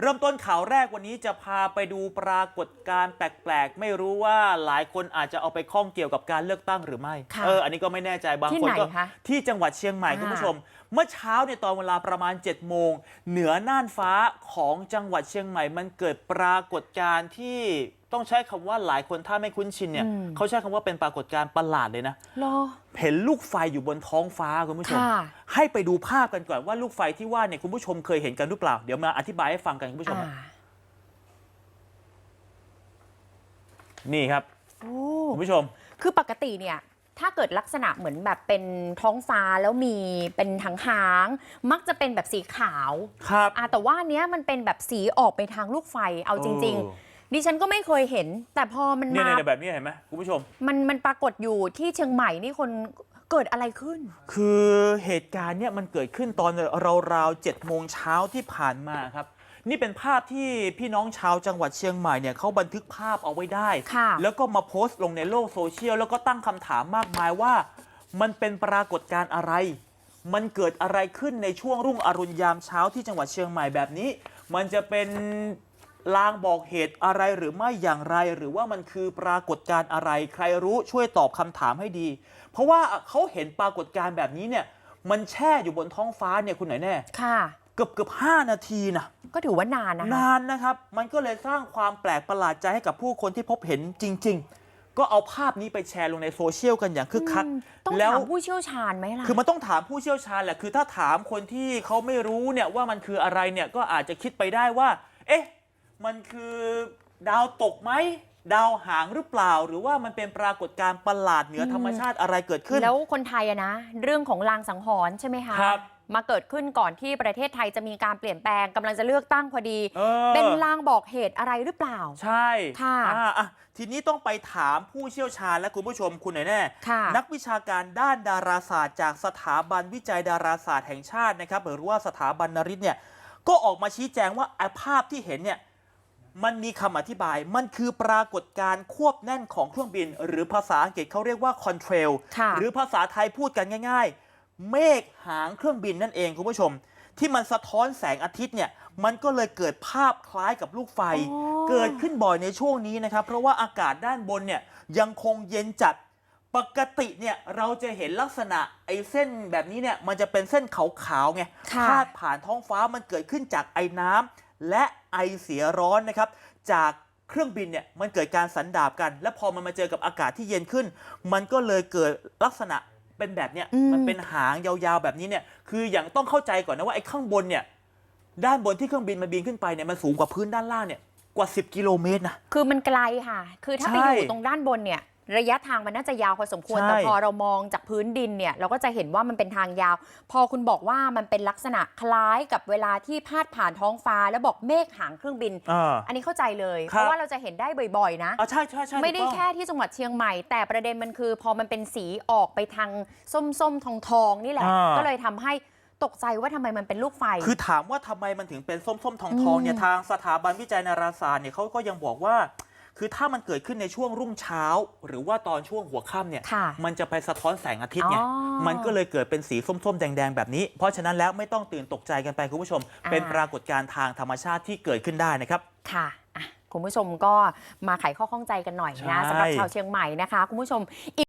เริ่มต้นข่าวแรกวันนี้จะพาไปดูปรากฏการณ์แปลกๆ ไม่รู้ว่าหลายคนอาจจะเอาไปข้องเกี่ยวกับการเลือกตั้งหรือไม่ค่ะเอออันนี้ก็ไม่แน่ใจบางที่คนไหนก็คะที่จังหวัดเชียงใหม่อ่าคุณผู้ชม เมื่อเช้าเนี่ยตอนเวลาประมาณ7โมงเหนือน่านฟ้าของจังหวัดเชียงใหม่ มันเกิดปรากฏการณ์ที่ ต้องใช้คำว่าหลายคนถ้าไม่คุ้นชินเนี่ยอืมเขาใช้คำว่าเป็นปรากฏการณ์ประหลาดเลยนะรอ เห็นลูกไฟอยู่บนท้องฟ้าคุณผู้ชม ค่ะ ให้ไปดูภาพกันก่อนว่าลูกไฟที่ว่าเนี่ยคุณผู้ชมเคยเห็นกันหรือเปล่า เดี๋ยวมาอธิบายให้ฟังกันคุณผู้ชมอ่านี่ครับโอ้คุณผู้ชม คือปกติเนี่ย ถ้าเกิดลักษณะเหมือนแบบเป็นท้องฟ้าแล้วมีเป็นหางหางๆมักจะเป็นแบบสีขาวครับ อะแต่ว่าอันเนี้ยมันเป็นแบบสีออกไปทางลูกไฟเอาจริง เออ ๆ ดิฉันก็ไม่เคยเห็น แต่พอมันเนี่ยมาเนี่ยแบบนี้เห็นไหมคุณผู้ชม มันมันปรากฏอยู่ที่เชียงใหม่นี่คนเกิดอะไรขึ้น คือเหตุการณ์เนี่ยมันเกิดขึ้นตอนราวๆเจ็ดโมงเช้าที่ผ่านมาครับ นี่เป็นภาพที่พี่น้องชาวจังหวัดเชียงใหม่เนี่ยเขาบันทึกภาพเอาไว้ได้ค่ะแล้วก็มาโพสต์ลงในโลกโซเชียลแล้วก็ตั้งคำถามมากมายว่า มันเป็นปรากฏการณ์อะไร มันเกิดอะไรขึ้นในช่วงรุ่งอรุณยามเช้าที่จังหวัดเชียงใหม่แบบนี้ มันจะเป็น ลางบอกเหตุอะไรหรือไม่อย่างไร หรือว่ามันคือปรากฏการณ์อะไร ใครรู้ช่วยตอบคำถามให้ดี เพราะว่าเขาเห็นปรากฏการณ์แบบนี้เนี่ยมันแช่อยู่บนท้องฟ้าเนี่ยคุณไหนแน่ค่ะเกือบเกือบห้านาทีนะก็ถือว่านานนะคะนานนะครับ มันก็เลยสร้างความแปลกประหลาดใจให้กับผู้คนที่พบเห็นจริง ๆก็เอาภาพนี้ไปแชร์ลงในโซเชียลกันอย่างคึกคักอืมต้องแล้วถามผู้เชี่ยวชาญไหมล่ะ คือมันต้องถามผู้เชี่ยวชาญแหละ คือถ้าถามคนที่เขาไม่รู้เนี่ยว่ามันคืออะไรเนี่ยก็อาจจะคิดไปได้ว่า เอ๊ะ มันคือดาวตกไหม ดาวหางหรือเปล่า หรือว่ามันเป็นปรากฏการณ์ประหลาดเหนือธรรมชาติอะไรเกิดขึ้น แล้วคนไทยอะนะ เรื่องของลางสังหรณ์ใช่ไหมคะครับมาเกิดขึ้นก่อนที่ประเทศไทยจะมีการเปลี่ยนแปลงกำลังจะเลือกตั้งพอดี เออ เป็นลางบอกเหตุอะไรหรือเปล่า ใช่ค่ะอ่าอะทีนี้ต้องไปถามผู้เชี่ยวชาญและคุณผู้ชมคุณหน่อยแน่ ค่ะ นักวิชาการด้านดาราศาสตร์จากสถาบันวิจัยดาราศาสตร์แห่งชาตินะครับหรือว่าสถาบันนริศเนี่ยก็ออกมาชี้แจงว่าไอ้ภาพที่เห็นเนี่ย มันมีคำอธิบาย มันคือปรากฏการณ์ควบแน่นของเครื่องบิน หรือภาษาอังกฤษเขาเรียกว่า contrail ค่ะหรือภาษาไทยพูดกันง่ายๆ เมฆหางเครื่องบินนั่นเองคุณผู้ชม ที่มันสะท้อนแสงอาทิตย์เนี่ย มันก็เลยเกิดภาพคล้ายกับลูกไฟ อ๋อ เกิดขึ้นบ่อยในช่วงนี้นะครับ เพราะว่าอากาศด้านบนเนี่ยยังคงเย็นจัด ปกติเนี่ยเราจะเห็นลักษณะไอ้เส้นแบบนี้เนี่ยมันจะเป็นเส้นขาวๆไงค่ะ พาดผ่านท้องฟ้ามันเกิดขึ้นจากไอ้น้ำ และไอเสียร้อนนะครับ จากเครื่องบินเนี่ยมันเกิดการสันดาบกัน และพอมันมาเจอกับอากาศที่เย็นขึ้น มันก็เลยเกิดลักษณะเป็นแบบเนี้ยอืมมันเป็นหางยาวๆแบบนี้เนี่ยคืออย่างต้องเข้าใจก่อนนะว่าไอ้ข้างบนเนี่ยด้านบนที่เครื่องบินมันบินขึ้นไปเนี่ยมันสูงกว่าพื้นด้านล่างเนี่ยกว่า 10 กิโลเมตรนะคือมันไกลค่ะ คือถ้าไปใช่อยู่ตรงด้านบนเนี่ย ระยะทางมันน่าจะยาวพอสมควร ใช่ แต่พอเรามองจากพื้นดินเนี่ยเราก็จะเห็นว่ามันเป็นทางยาว พอคุณบอกว่ามันเป็นลักษณะคล้ายกับเวลาที่พาดผ่านท้องฟ้าแล้วบอกเมฆหางเครื่องบิน อ่า อันนี้เข้าใจเลย ครับ เพราะว่าเราจะเห็นได้บ่อยๆนะ อ่าใช่ใช่ใช่ไม่ได้ถูกต้อง แค่ที่จังหวัดเชียงใหม่ แต่ประเด็นมันคือ พอมันเป็นสีออกไปทางส้มๆทองทองๆนี่แหละ อ่า ก็เลยทำให้ตกใจว่าทำไมมันเป็นลูกไฟ คือถามว่าทำไมมันถึงเป็นส้มๆทองๆเนี่ยอืมทางสถาบันวิจัยนาราศาสตร์เนี่ยเขาก็ยังบอกว่า คือถ้ามันเกิดขึ้นในช่วงรุ่งเช้า หรือว่าตอนช่วงหัวค่ำเนี่ย ค่ะมันจะไปสะท้อนแสงอาทิตย์ไง อ๋อมันก็เลยเกิดเป็นสีส้มๆ แดงๆ แบบนี้ เพราะฉะนั้นแล้วไม่ต้องตื่นตกใจกันไปคุณผู้ชม อ่า เป็นปรากฏการณ์ทางธรรมชาติที่เกิดขึ้นได้นะครับ ค่ะอะ คุณผู้ชมก็มาไขข้อข้องใจกันหน่อยนะใช่ สำหรับชาวเชียงใหม่นะคะ คุณผู้ชม